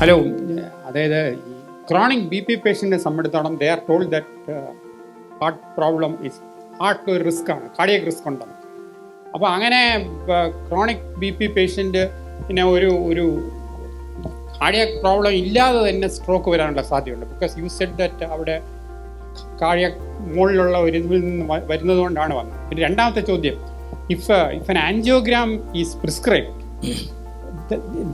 Hello അതായത് chronic B P പേഷ്യന്റിനെ സംബന്ധിച്ചോളം they are told that heart problem is heart ഒരു റിസ്ക് ആണ് കാർഡിയക് റിസ്ക് ഉണ്ടെന്ന്. അപ്പോൾ അങ്ങനെ ക്രോണിക് ബി പി പേഷ്യന്റ് പിന്നെ ഒരു ഒരു കാർഡിയക് പ്രോബ്ലം ഇല്ലാതെ തന്നെ സ്ട്രോക്ക് വരാനുള്ള സാധ്യതയുണ്ട്. ബിക്കോസ് യു സെഡ് ദറ്റ് അവിടെ കാർഡിയക് മുകളിലുള്ള ഒരു ഇതിൽ നിന്ന് വരുന്നത് കൊണ്ടാണ് വന്നത്. പിന്നെ രണ്ടാമത്തെ ചോദ്യം if if an angiogram is prescribe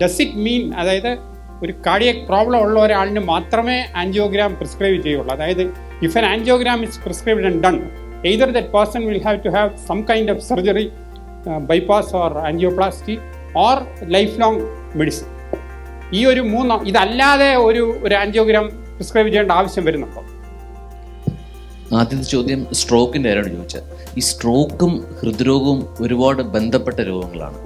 does it mean അതായത് ഒരു കാർഡിയക് പ്രോബ്ലം ഉള്ള ഒരാളിന് മാത്രമേ ആൻജിയോഗ്രാം പ്രിസ്ക്രൈബ് ചെയ്യുള്ളൂ അതായത് if an angiogram is prescribed and done either that person will have to have some kind of surgery bypass or angioplasty or life long medicine ഈ ഒരു മൂന്ന് ഇതല്ലാതെ ഒരു ഒരു ആൻജിയോഗ്രാം പ്രിസ്ക്രൈബ് ചെയ്യേണ്ട ആവശ്യം വരുന്നുണ്ടോ? ആദ്യത്തെ ചോദ്യം സ്ട്രോക്കിന്റെ ആരാണ് ചോദിച്ചത്. ഈ സ്ട്രോക്കും ഹൃദ്രോഗവും ഒരുപാട് ബന്ധപ്പെട്ട രോഗങ്ങളാണ്.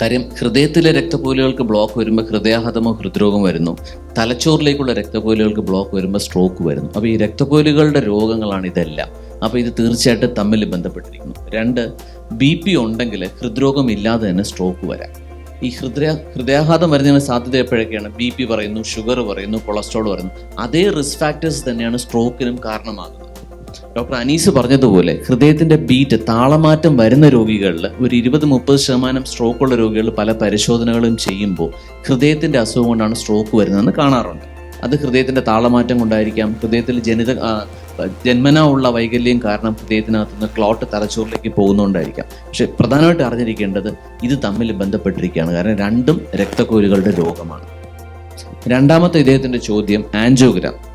കാര്യം ഹൃദയത്തിലെ രക്തപോലുകൾക്ക് ബ്ലോക്ക് വരുമ്പോൾ ഹൃദയാഘാതമോ ഹൃദ്രോഗം വരുന്നു. തലച്ചോറിലേക്കുള്ള രക്തപോലുകൾക്ക് ബ്ലോക്ക് വരുമ്പോൾ സ്ട്രോക്ക് വരുന്നു. അപ്പോൾ ഈ രക്തപോലുകളുടെ രോഗങ്ങളാണ് ഇതെല്ലാം. അപ്പോൾ ഇത് തീർച്ചയായിട്ടും തമ്മിൽ ബന്ധപ്പെട്ടിരിക്കുന്നു. രണ്ട് ബി പി ഉണ്ടെങ്കിൽ ഹൃദ്രോഗം ഇല്ലാതെ തന്നെ സ്ട്രോക്ക് വരാം. ഈ ഹൃദയ ഹൃദയാഘാതം വരുന്നതിന് സാധ്യത എപ്പോഴൊക്കെയാണ്? ബി പി പറയുന്നു ഷുഗർ പറയുന്നു കൊളസ്ട്രോൾ പറയുന്നു. അതേ റിസ്ക് ഫാക്ടേഴ്സ് തന്നെയാണ് സ്ട്രോക്കിനും കാരണമാകുന്നത്. ഡോക്ടർ അനീസ് പറഞ്ഞതുപോലെ ഹൃദയത്തിന്റെ ബീറ്റ് താളമാറ്റം വരുന്ന രോഗികളിൽ ഒരു ഇരുപത് മുപ്പത് ശതമാനം സ്ട്രോക്ക് ഉള്ള രോഗികൾ പല പരിശോധനകളും ചെയ്യുമ്പോൾ ഹൃദയത്തിന്റെ അസുഖം കൊണ്ടാണ് സ്ട്രോക്ക് വരുന്നതെന്ന് കാണാറുണ്ട്. അത് ഹൃദയത്തിന്റെ താളമാറ്റം കൊണ്ടായിരിക്കാം ഹൃദയത്തിൽ ജനിത ജന്മനാ ഉള്ള വൈകല്യം കാരണം ഹൃദയത്തിനകത്ത് നിന്ന് ക്ലോട്ട് തലച്ചോറിലേക്ക് പോകുന്നതുകൊണ്ടായിരിക്കാം. പക്ഷെ പ്രധാനമായിട്ട് അറിഞ്ഞിരിക്കേണ്ടത് ഇത് തമ്മിൽ ബന്ധപ്പെട്ടിരിക്കുകയാണ്. കാരണം രണ്ടും രക്തക്കോരുകളുടെ രോഗമാണ്. രണ്ടാമത്തെ ഇദ്ദേഹത്തിന്റെ ചോദ്യം ആൻജിയോഗ്രാം.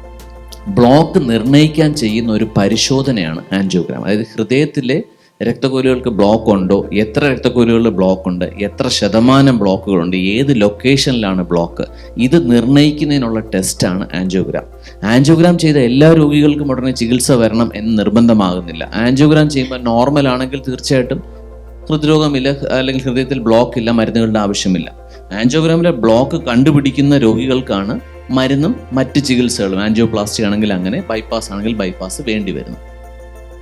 ബ്ലോക്ക് നിർണയിക്കാൻ ചെയ്യുന്ന ഒരു പരിശോധനയാണ് ആൻജിയോഗ്രാം. അതായത് ഹൃദയത്തിലെ രക്തക്കോലുകൾക്ക് ബ്ലോക്ക് ഉണ്ടോ എത്ര രക്തക്കോലുകളിൽ ബ്ലോക്ക് ഉണ്ട് എത്ര ശതമാനം ബ്ലോക്കുകളുണ്ട് ഏത് ലൊക്കേഷനിലാണ് ബ്ലോക്ക് ഇത് നിർണയിക്കുന്നതിനുള്ള ടെസ്റ്റാണ് ആൻജിയോഗ്രാം. ആൻജിയോഗ്രാം ചെയ്ത എല്ലാ രോഗികൾക്കും ഉടനെ ചികിത്സ വരണം എന്ന് നിർബന്ധമാകുന്നില്ല. ആൻജിയോഗ്രാം ചെയ്യുമ്പോൾ നോർമൽ ആണെങ്കിൽ തീർച്ചയായിട്ടും ഹൃദ്രോഗമില്ല അല്ലെങ്കിൽ ഹൃദയത്തിൽ ബ്ലോക്ക് ഇല്ല മരുന്നുകളുടെ ആവശ്യമില്ല. ആൻജിയോഗ്രാമിലെ ബ്ലോക്ക് കണ്ടുപിടിക്കുന്ന രോഗികൾക്കാണ് മരുന്നും മറ്റ് ചികിത്സകളും ആൻജിയോപ്ലാസ്റ്റി ആണെങ്കിൽ അങ്ങനെ ബൈപ്പാസ് ആണെങ്കിൽ ബൈപ്പാസ് വേണ്ടി വരുന്നു.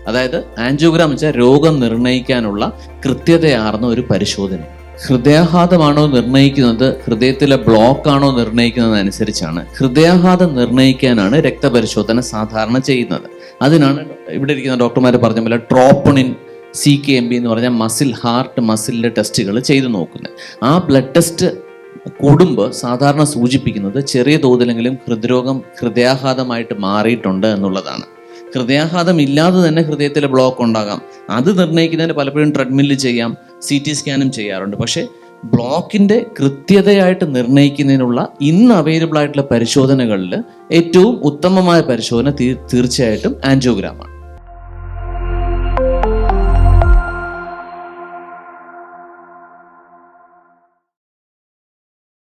അതായത് ആൻജിയോഗ്രാം വെച്ചാൽ രോഗം നിർണയിക്കാനുള്ള കൃത്യതയാർന്ന ഒരു പരിശോധന. ഹൃദയാഘാതമാണോ നിർണയിക്കുന്നത് ഹൃദയത്തിലെ ബ്ലോക്ക് ആണോ നിർണയിക്കുന്നത് അനുസരിച്ചാണ് ഹൃദയാഘാതം നിർണയിക്കാനാണ് രക്തപരിശോധന സാധാരണ ചെയ്യുന്നത്. അതിനാണ് ഇവിടെ ഇരിക്കുന്ന ഡോക്ടർമാർ പറഞ്ഞ പോലെ troponin C K M B എന്ന് പറഞ്ഞാൽ മസിൽ ഹാർട്ട് മസിലിന്റെ ടെസ്റ്റുകൾ ചെയ്തു നോക്കുന്നത്. ആ ബ്ലഡ് ടെസ്റ്റ് കൂടുമ്പോൾ സാധാരണ സൂചിപ്പിക്കുന്നത് ചെറിയ തോതിലെങ്കിലും ഹൃദ്രോഗം ഹൃദയാഘാതമായിട്ട് മാറിയിട്ടുണ്ട് എന്നുള്ളതാണ്. ഹൃദയാഘാതം ഇല്ലാതെ തന്നെ ഹൃദയത്തിലെ ബ്ലോക്ക് ഉണ്ടാകാം. അത് നിർണയിക്കുന്നതിന് പലപ്പോഴും ട്രെഡ്മില്ല് ചെയ്യാം സി ടി സ്കാനും ചെയ്യാറുണ്ട്. പക്ഷേ ബ്ലോക്കിന്റെ കൃത്യതയായിട്ട് നിർണയിക്കുന്നതിനുള്ള ഇന്ന് അവൈലബിൾ ആയിട്ടുള്ള പരിശോധനകളിൽ ഏറ്റവും ഉത്തമമായ പരിശോധന തീർച്ചയായിട്ടും ആൻജിയോഗ്രാമാണ്